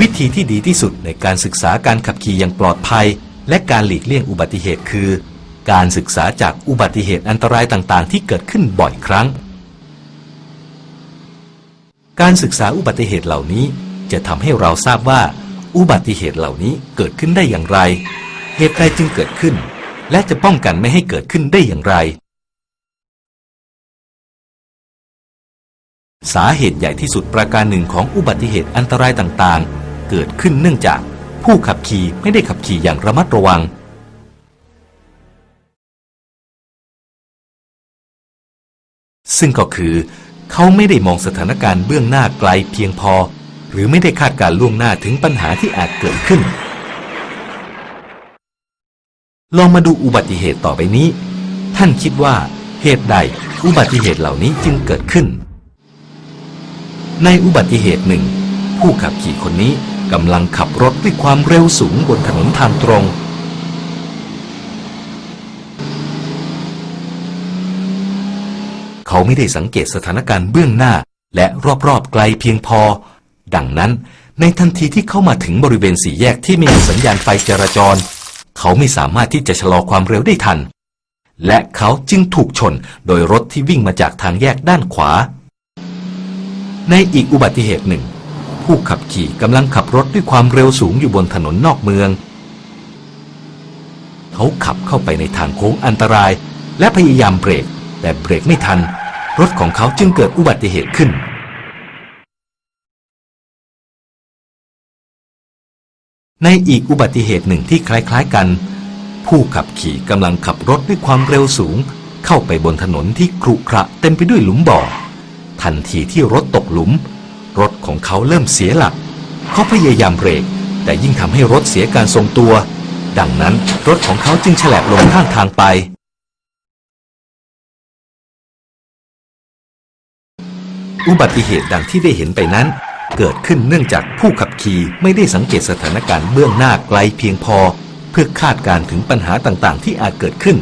วิธีที่ดีที่สุดในการศึกษาการขับขี่อย่างปลอดภัย และการหลีกเลี่ยงอุบัติเหตุคือ การศึกษาจากอุบัติเหตุอันตรายต่างๆ ที่เกิดขึ้นบ่อยครั้ง การศึกษาอุบัติเหตุเหล่านี้ จะทำให้เราทราบว่า อุบัติเหตุเหล่านี้เกิดขึ้นได้อย่างไร เหตุใดจึงเกิดขึ้น และจะป้องกันไม่ให้เกิดขึ้นได้อย่างไร สาเหตุใหญ่ที่สุดประการหนึ่งของอุบัติเหตุอันตรายต่างๆ เกิดขึ้นเนื่องจากผู้ขับขี่ไม่ได้ขับขี่อย่างระมัดระวัง ซึ่งก็คือ เขาไม่ได้มองสถานการณ์เบื้องหน้าไกลเพียงพอ หรือไม่ได้คาดการล่วงหน้าถึงปัญหาที่อาจเกิดขึ้น ลองมาดูอุบัติเหตุต่อไปนี้ ท่านคิดว่าเหตุใดอุบัติเหตุเหล่านี้จึงเกิดขึ้น ในอุบัติเหตุหนึ่ง ผู้ขับขี่คนนี้ กำลังขับรถด้วยความเร็วสูงบนถนนทางตรง เขาไม่ได้สังเกตสถานการณ์เบื้องหน้าและรอบๆไกลเพียงพอ ดังนั้นในทันทีที่เข้ามาถึงบริเวณสี่แยกที่ไม่มีสัญญาณไฟจราจร เขาไม่สามารถที่จะชะลอความเร็วได้ทัน และเขาจึงถูกชนโดยรถที่วิ่งมาจากทางแยกด้านขวา ในอีกอุบัติเหตุหนึ่ง ผู้ขับขี่กำลังขับรถด้วยความเร็วสูงอยู่บนถนนนอกเมือง เขาขับเข้าไปในทางโค้งอันตราย และพยายามเบรก แต่เบรกไม่ทัน รถของเขาจึงเกิดอุบัติเหตุขึ้น ในอีกอุบัติเหตุหนึ่งที่คล้ายๆกัน ผู้ขับขี่กำลังขับรถด้วยความเร็วสูง เข้าไปบนถนนที่ครุขระเต็มไปด้วยหลุมบ่อ ทันทีที่รถตกหลุม รถของเขาเริ่มเสียหลัก เขาพยายามเบรก แต่ยิ่งทำให้รถเสียการทรงตัว ดังนั้นรถของเขาจึงฉลบลงข้างทางไป อุบัติเหตุดังที่ได้เห็นไปนั้น เกิดขึ้นเนื่องจากผู้ขับขี่ไม่ได้สังเกตสถานการณ์เบื้องหน้าไกลเพียงพอ เพื่อคาดการถึงปัญหาต่างๆ ที่อาจเกิดขึ้น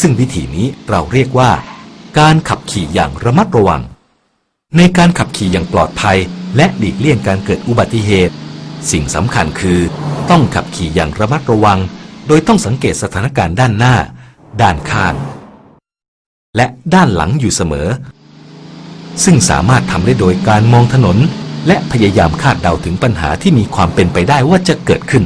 ซึ่งวิธีนี้เราเรียกว่า การขับขี่อย่างระมัดระวัง ในการขับขี่อย่างปลอดภัย และหลีกเลี่ยงการเกิดอุบัติเหตุ สิ่งสำคัญคือ ต้องขับขี่อย่างระมัดระวัง โดยต้องสังเกตสถานการณ์ด้านหน้า ด้านข้าง และด้านหลังอยู่เสมอ ซึ่งสามารถทำได้โดยการมองถนน และพยายามคาดเดาถึงปัญหาที่มีความเป็นไปได้ว่าจะเกิดขึ้น